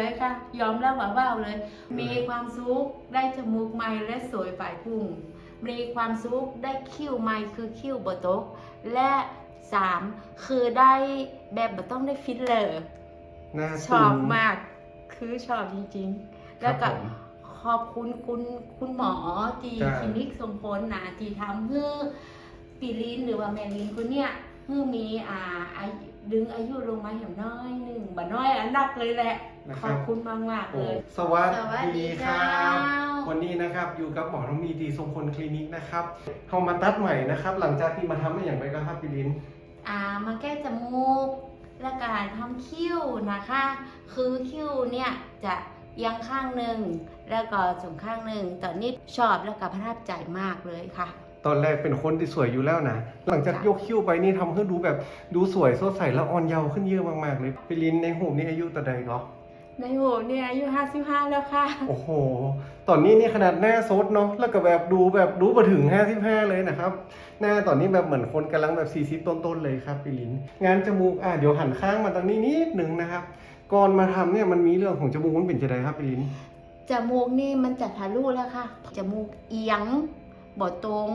เลยค่ะยอมรับว่าว้าวเลย มีความสุขได้จมูกใหม่และสวยปลายพุ่ง มีความสุขได้คิ้วใหม่คือคิ้วบตก และสามคือได้แบบบ่ต้องได้ฟิลเลอร์หน้าชอบตึงมาก คือชอบจริงๆครัแล้วบก็ผมขอบคุณคุณคุณหมอที่จ้าคลินิกสมพลนะที่ทำให้ปีลินหรือว่าแมลินคนเนี้ยให้มีอ่าอายุดึงอายุลงมาอย่างน้อยหนึ่ง บ่น้อยอันดับเลยแหละ นะขครัอบบคุณมากมากๆโอ้เลย สวัสสวัสดีดีคเจ้ารับวันนี้นะครับอยู่กับหมอทมีดีทรงพลคลินิกนะครับเขามาตัดใหม่นะครับ หลังจากที่มาทำได้อย่างไรก็ครับพี่ลิน อ่ามาแก้จมูกและการทำคิ้วนะคะ คือคิ้วเนี่ยจะเอี ยังข้างหนึ่งแล้วก็สูงข้างหนึ่งตอนนี้ชอบแล้วก็ประทับใจมากเลยค่ะ ตอนแรกเป็นคนที่สวยอยู่แล้วนะ หลังจากค่ะยกคิ้วไปนี่ทำให้ดูแบบดูสวยสดใสและอ่อนเยาว์ขึ้นเยอะมากๆเลยพี่ลินในหูนี่อายุตะใดก็ในโหเนี่ยอายุ55แล้วค่ะ โอ้โห ตอนนี้นี่ขนาดหน้าซดเนาะ แล้วก็แบบดูแบบดูมาถึง55เลยนะครับ หน้าตอนนี้แบบเหมือนคนกำลังแบบ40ต้นๆเลยครับพี่ลิน งานจมูก อะเดี๋ยวหันข้างมาตรงนี้นิดหนึ่งนะครับ ก่อนมาทำเนี่ยมันมีเรื่องของจมูกมันเป็นจะไดครับพี่ลินจมูกนี่มันจะทะลุแล้วค่ะ จมูกเอียงบ่ตรง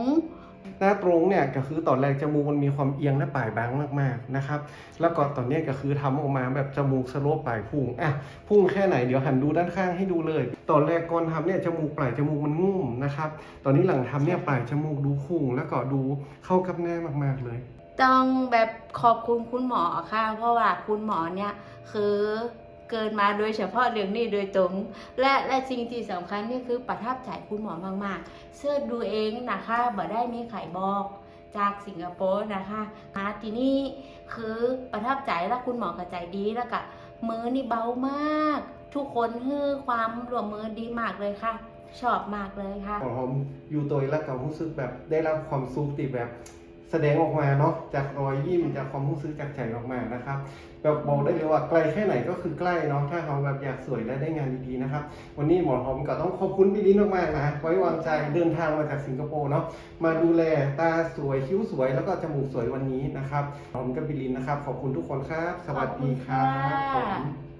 หน้าตรงเนี่ยก็คือตอนแรกจมูกมันมีความเอียงและปลายบางมากๆนะครับ แล้วก็ตอนเนี้ยก็คือทำออกมาแบบจมูกสโลปปลายพุ่งอะพุ่งแค่ไหนเดี๋ยวหันดูด้านข้างให้ดูเลย ตอนแรกก่อนทำเนี่ยจมูกปลายจมูกมันงุ่มนะครับ ตอนนี้หลังทำเนี่ยปลายจมูกดูพุ่งแล้วก็ดูเข้ากับหน้ามากๆเลย ต้องแบบขอบคุณคุณหมอค่ะ เพราะว่าคุณหมอเนี่ยคือเกินมาโดยเฉพาะเรื่องนี้โดยตรง และและสิ่งที่สำคัญนี่คือประทับใจคุณหมอมากๆ เสื้อดูเองนะคะบ่ได้มีไขบอกจากสิงคโปร์นะคะมาที่นี่คือประทับใจและคุณหมอกระใจดีแล้วก็มือนี่เบามาก ทุกคนให้ความร่วมมือดีมากเลยค่ะ ชอบมากเลยค่ะผมอยู่ตัวแล้วก็รู้สึกแบบได้รับความสุขที่แบบ แสดงออกมาเนาะจากรอยยิ้มจากความรู้สึกจากใจออกมานะครับแบบบอกได้เลยว่าไกลแค่ไหนก็คือใกล้เนาะถ้าเราแบบอยากสวยและได้งานดีๆนะครับ วันนี้หมอหอมก็ต้องขอบคุณพี่ลิ้นมากๆนะไว้วางใจเดินทางมาจากสิงคโปร์เนาะมาดูแลตาสวยคิ้วสวยแล้วก็จมูกสวยวันนี้นะครับหอมกับพี่ลิ้นนะครับ ขอบคุณทุกคนครับ สวัสดีครับขอบคุณผค่ะม